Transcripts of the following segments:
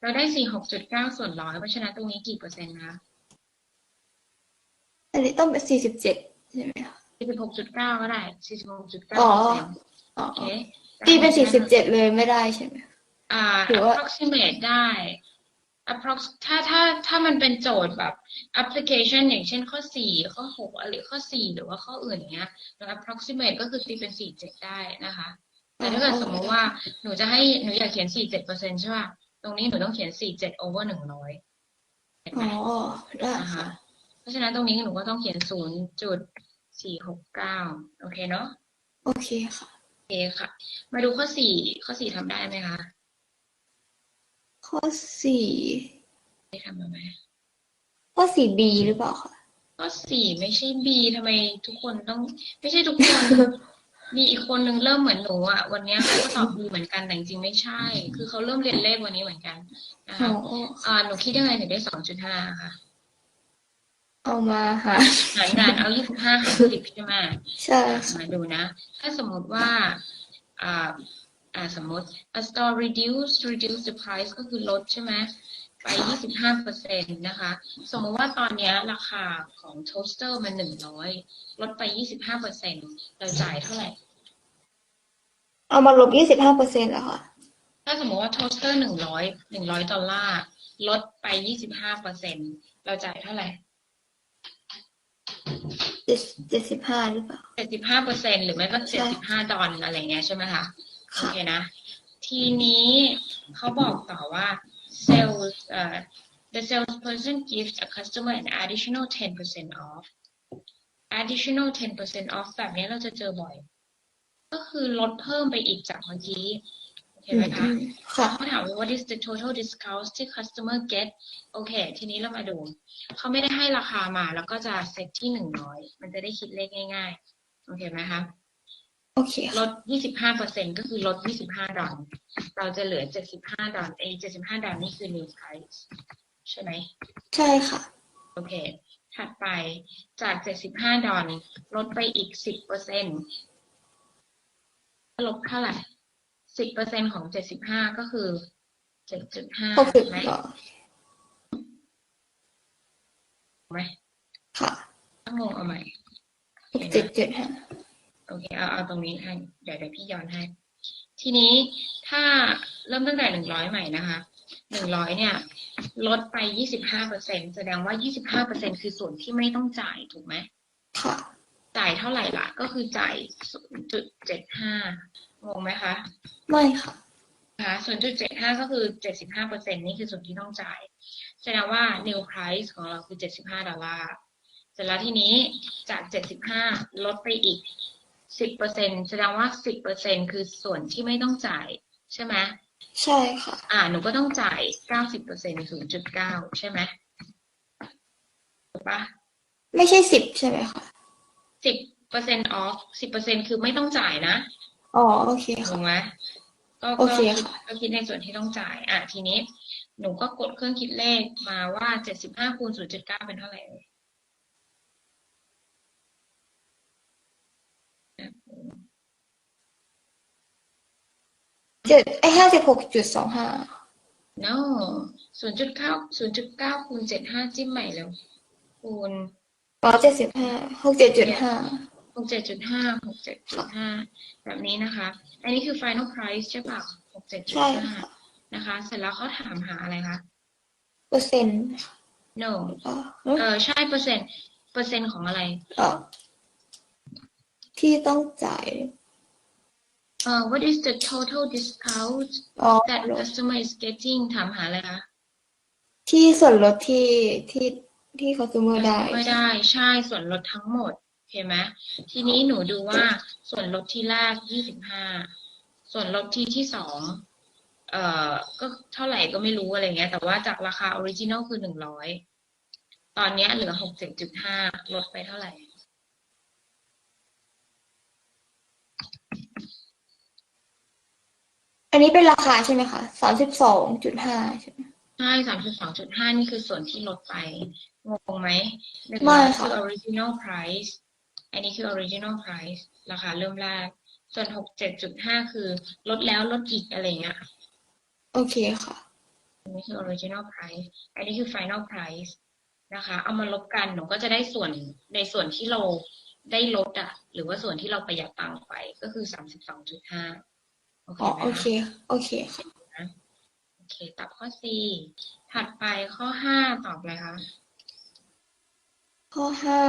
เราได้สี่หกจุดเก้าส่วนร้อยเพราะฉะนั้นตรงนี้กี่เปอร์เซ็นต์คะอันนี้ต้องเป็นสี่สิบเจ็ดใช่ไหมคะสี่สิบหกจุดเก้าก็ได้สี่สิบหกจุดเก้าอ๋อเปอร์เซ็นต์อ๋อโอเคตีเป็นสี่สิบเจ็ดเลยไม่ได้ใช่ไหมอ่าหรือว่า approximate ได้ approx ถ้าถ้าถ้ามันเป็นโจทย์แบบ application อย่างเช่นข้อสี่ข้อหกหรือข้อสี่หรือว่าข้ออื่นอย่างเงี้ยเรา approximate ก็คือตีเป็นสี่เจ็ดได้นะคะ แต่ถ้าเกิดสมมติว่าหนูจะให้หนูอยากเขียนสี่เจ็ดเปอร์เซ็นใช่ป่ะต รงนี้หนูต้องเขียนสี่เจ็ด over หนึ่งร้อยเห็นไหมอ๋อได้นะคะค่ะ เพราะฉะนั้นตรงนี้หนูก็ต้องเขียนศูนย์จุดสี่หกเก้าโอเคเนาะโอเคค่ะ โอเคค่ะ มาดูข้อสี่ข้อสี่ทำได้ไหมคะข้อสี่ได้ทำมาไหมข้อสี่บีหรือเปล่าคะข้อสี่ไม่ใช่ B ทำไมทุกคนต้อง ไม่ใช่ทุกคน มีอีกคนนึงเริ่มเหมือนหนูอะวันเนี้ยเขาก็ตอบ B เหมือนกันแต่จริงๆไม่ใช่ คือเขาเริ่มเรียนเลขวันนี้เหมือนกันนะอ๋คะออ่าหนูคิดยังไงถึงได้สองจุดห้าค่ะ เอามาหาหารงานเอายี่สิบห้าหารสิบใช่ไหมใช่ค่ะมาดูนะ ถ้าสมมติว่าอ่าอ่าสมมติ a store reduce reduce the price ก็คือลดใช่ไหม ไปยี่สิบห้าเปอร์เซ็นต์นะคะ สมมติว่าตอนเนี้ยราคาของโทสเตอร์มันหนึ่งร้อยลดไปยี่สิบห้าเปอร์เซ็นต์เราจ่ายเท่าไหร่ เอามาลบยี่สิบห้าเปอร์เซ็นต์เหรอคะถ้าสมมติว่าโทสเตอร์หนึ่งร้อยหนึ่งร้อยดอลลาร์ ลดไปยี่สิบห้าเปอร์เซ็นต์เราจ่ายเท่าไหร่ เจ็ดเจ็ดสิบห้าหรือเปล่าเจ็ดสิบห้าเปอร์เซ็นต์หรือไม่ก็ใช่เจ็ดสิบห้าดอลอะไรเงี้ยใช่ไหมคะ โอค่ะเคนะ ทีนี้เขาบอกต่อว่า sales เอ่อ the salesperson gives a customer an additional 10% off additional 10% off แบบนี้เราจะเจอบ่อย ก็คือลดเพิ่มไปอีกจากเมื่อกี้โอเคไหมคะอืมค่ะเขาถามว่า what is the total discount ที่ customer get โอเค ทีนี้เรามาดู เขาไม่ได้ให้ราคามาแล้วก็จะเซตที่หนึ่งร้อย มันจะได้คิดเลขง่าย ๆ โอเคไหมคะ โอเคลด 25เปอร์เซ็นก็คือลด 25 ดอลเราจะเหลือ 75 ดอลเอ้75 ดอลนี่คือ new price ใช่ไหม ใช่ค่ะ โอเค ถัดไปจาก 75 ดอลลดไปอีก 10เปอร์เซ็นลบเท่าไหร่ 10เปอร์เซ็นของ 75 ก็คือ 7.5ใช่ไหมไหมค่ะต้องงงเอาใหม่6.75 โอเคเอาเอาตรงนี้ให้เดี๋ยวเดี๋ยวพี่ย้อนให้ ทีนี้ถ้าเริ่มตั้งแต่หนึ่งร้อยใหม่นะคะหนึ่งร้อยเนี่ย ลดไปยี่สิบห้าเปอร์เซ็นแสดงว่ายี่สิบห้าเปอร์เซ็นคือส่วนที่ไม่ต้องจ่ายถูกไหมค่ะจ่ายเท่าไหร่ล่ะก็คือจ่ายศูนย์จุดเจ็ดห้างงไหมคะไม่ค่ะนะคะศูนย์จุดเจ็ดห้าก็คือเจ็ดสิบห้าเปอร์เซ็นนี่คือส่วนที่ต้องจ่าย แสดงว่า new price ของเราคือเจ็ดสิบห้าดอลลาร์เสร็จแล้วทีนี้จากเจ็ดสิบห้าลดไปอีก สิบเปอร์เซ็นแสดงว่าสิบเปอร์เซ็นคือส่วนที่ไม่ต้องจ่ายใช่ไหมใช่ค่ะ อ่าหนูก็ต้องจ่ายเก้าสิบเปอร์เซ็นศูนย์จุดเก้าใช่ไหมถูกปะไม่ใช่สิบใช่ไหมคะสิบเปอร์เซ็นต์ออฟสิบเปอร์เซ็นคือไม่ต้องจ่ายนะ อ๋อโอเคถูค่ะกไหมก็โอก็เคคิดค่ะก็คิดในส่วนที่ต้องจ่าย อะทีนี้ หนูก็กดเครื่องคิดเลขมาว่าเจ็ดสิบห้าคูณศูนย์จุดเก้าเป็นเท่าไหร่ เอ่ยเจ็ดไอห้าสิบหกจุดสองห้า no ศูนย์จุดเก้าศูนย์จุดเก้าคูณเจ็ดห้าจิ้มใหม่แล้ว คูณอ๋อเจ็ดสิบห้าหกเจ็ดจุดห้าหกเจ็ดจุดห้าหกเจ็ดจุดห้าแบบนี้นะคะ อันนี้คือ final price ใช่ป่ะหกเจ็ดจุดใช่ห้าค่ะนะคะ เสร็จแล้วเขาถามหาอะไรคะ เปอร์เซ็นต์ no อ๋อเออใช่เปอร์เซ็นต์ เปอร์เซ็นต์ของอะไรอ๋อที่ต้องจ่าย เอ่อ what is the total discount อ๋อ that customer is getting ถามหาอะไรคะที่ส่วนลดที่ที่ที่ consumer ได้ ไม่ได้ใช่ส่วนลดทั้งหมดเห็นไหมทีนี้หนูดูว่าส่วนลดที่แรกยี่สิบห้าส่วนลดที่ที่สองเอ่อก็เท่าไหร่ก็ไม่รู้อะไรเงี้ย แต่ว่าจากราคาออริจินอลคือหนึ่งร้อยตอนเนี้ยเหลือหกเจ็ดจุดห้าลดไปเท่าไหร่ อันนี้เป็นราคาใช่ไหมคะสามสิบสองจุดห้าใช่ไหมใช่สามสิบสองจุดห้านี่คือส่วนที่ลดไป งงไหมหนึ่งไม่ร้อยค่ะ คือ original price อันนี้คือ original price ราคาเริ่มแรก ส่วนหกเจ็ดจุดห้าคือลดแล้วลดอีกอะไรเงี้ย โอเคค่ะ อันนี้คือ original price อันนี้คือ final price นะคะ เอามาลบกันหนูก็จะได้ส่วนในส่วนที่เราได้ลดอะหรือว่าส่วนที่เราประหยัดตังค์ไปก็คือสามสิบสองจุดห้า โอเคอ๋อไหมโอเค คะโอเคค่ะโอเค ตอบข้อ C ถัดไปข้อห้าตอบอะไรคะข้อห้า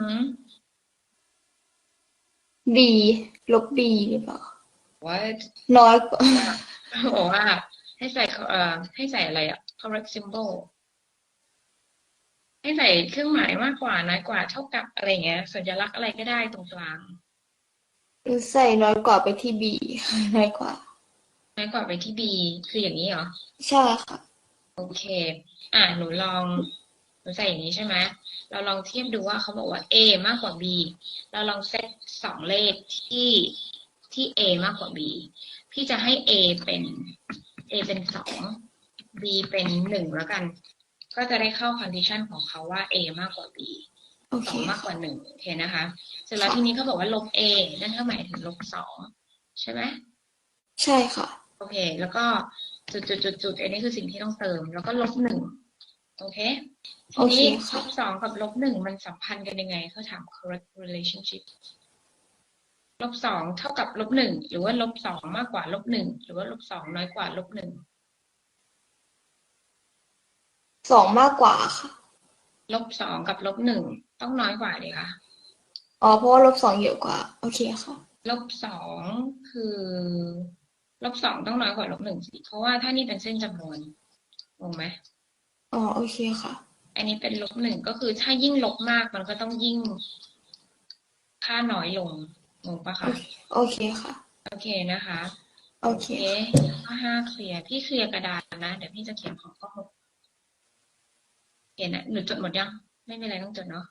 อืม B ลบ B หรือเปล่า what น้อยกว่า บอกว่า ให้ใส่เอ่อให้ใส่อะไรอะ correct symbol ให้ใส่เครื่องหมายมากกว่าน้อยกว่าเท่ากับอะไรเงี้ย สัญลักษณ์อะไรก็ได้ตรงกลาง ใส่น้อยกว่าไปที่ B น้อยกว่า น้อยกว่าไปที่ B คืออย่างนี้เหรอ ใช่ค่ะ โอเค อะหนูลองหนูใส่อย่างนี้ใช่ไหมเราลองเทียบดูว่าเขาบอกว่า A มากกว่า B เราลองเซตสองเลขที่ที่ A มากกว่า B พี่จะให้ A เป็น A เป็นสอง B เป็นหนึ่งแล้วกัน ก็จะได้เข้า condition ของเขาว่า A มากกว่า B โอ สเคองมากกว่าหนึ่งโอเคนะคะ เสร็จแล้วทีนี้เขาบอกว่าลบ A นั่นก็หมายถึงลบสองใช่ไหมใช่ค่ะ โอเค แล้วก็จุดจุดจุดจุดอันนี้คือสิ่งที่ต้องเติม แล้วก็ลบหนึ่งโอเคทีโอเคนี้ลค่ะบสองกับลบหนึ่งมันสัมพันธ์กันยังไงเขาถาม correct relationship ลบสองเท่ากับลบหนึ่งหรือว่าลบสองมากกว่าลบหนึ่งหรือว่าลบสองน้อยกว่าลบหนึ่งสองมากกว่าค่ะลบสองกับลบหนึ่ง ต้องน้อยกว่าเลยค่ะ อ๋อ เพราะว่าลบสองเยอะกว่า โอเคค่ะ ลบสองคือ ลบสองต้องน้อยกว่าลบหนึ่งสิเพราะว่าถ้านี่เป็นเส้นจำนวนงงไหมอ๋อ โอเคค่ะ อันนี้เป็นลบหนึ่งก็คือถ้ายิ่งลบมากมันก็ต้องยิ่งค่าน้อยลงงงปะคะ โอเคค่ะ โอเคนะคะ โอเคข้อห้าเคลียร์พี่เคลียร์กระดาษนะ เดี๋ยวพี่จะเขียนของข้อหกเขียนนะหนูจดหมดยัง ไม่มีอะไรต้องจดเนาะ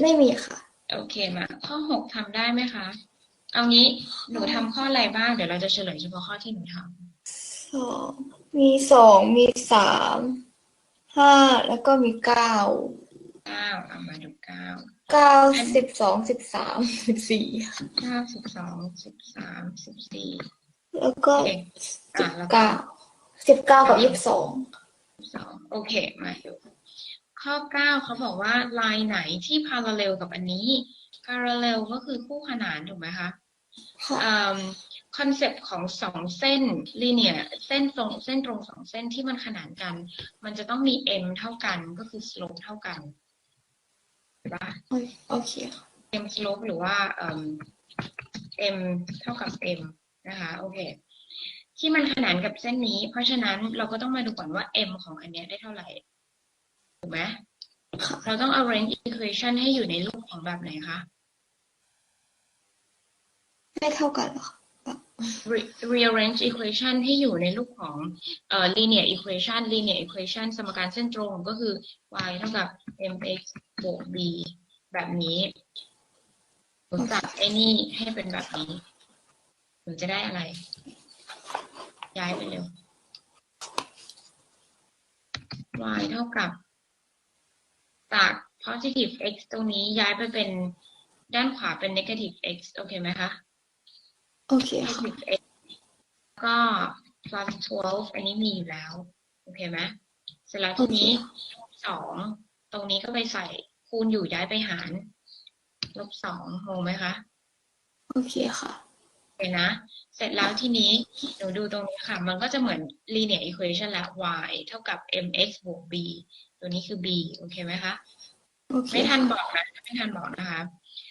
ไม่มีค่ะ โอเคมา ข้อหกทำได้ไหมคะ เอางี้หนูทำข้ออะไรบ้าง เดี๋ยวเราจะเฉลยเฉพาะข้อที่หนูทสองมีสองมีสามห้าแล้วก็มีเก้าำเก้าเอามาดูเก้า เก้าสิบสองสิบสามสิบสี่เก้าสิบสองสิบสามสิบสี่แล้วก็โอเคสิอะบแล้วก็เก้าสิบเก้ากับยี่สิบสอง สองโอเค มาดู ข้อเก้าเขาบอกว่าลายไหนที่ parallel กับอันนี้ parallel ก็คือคู่ขนานถูกไหมคะค่ะคอนเซปต์ของสองเส้น linear เส้นตรงเส้นตรงสองเส้นที่มันขนานกัน มันจะต้องมี m เท่ากันก็คือ slope เท่ากันถูกปะโอเคค่ะ m slope หรือว่าเอิ่ม m เท่ากับ m นะคะโอเค ที่มันขนานกับเส้นนี้ เพราะฉะนั้นเราก็ต้องมาดูก่อนว่า m ของอันเนี้ยได้เท่าไหร่ ถูกไหมค่ะเราต้อง arrange equation ให้อยู่ในรูปของแบบไหนคะ ไม่เท่ากันเหรอคะ Re- rearrange equation ให้อยู่ในรูปของเอ่อ linear equation linear equation สมการเส้นตรงก็คือ y เท่ากับ mx บวก b แบบนี้หนูจัดไอ้นี่ให้เป็นแบบนี้หนูจะได้อะไร ย้ายไปเร็ว y เท่ากับ จาก positive x ตรงนี้ย้ายไปเป็นด้านขวาเป็น negative x โอเคไหมคะ โอเคค่ะ negative x ก็ plus 12 อันนี้มีอยู่แล้ว โอเคไหมเสร็จแล้วทีนี้ลบสองตรงนี้ก็ไปใส่คูณอยู่ย้ายไปหารลบสองงงไหมคะ โอเคค่ะ โอเคนะ เสร็จแล้วทีนี้หนูดูตรงนี้ค่ะ มันก็จะเหมือน linear equation แล้ว y เท่ากับ mx บวก b ตัวนี้คือ b โอเคไหมคะโอเคไม่ทันบค่ะอกนะ ไม่ทันบอกนะคะ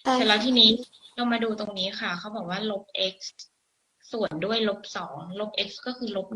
ได้เสร็จแล้วทีนี้เรามาดูตรงนี้ค่ะ เขาบอกว่าลบ x ส่วนด้วยลบสองลบ x ก็คือลบ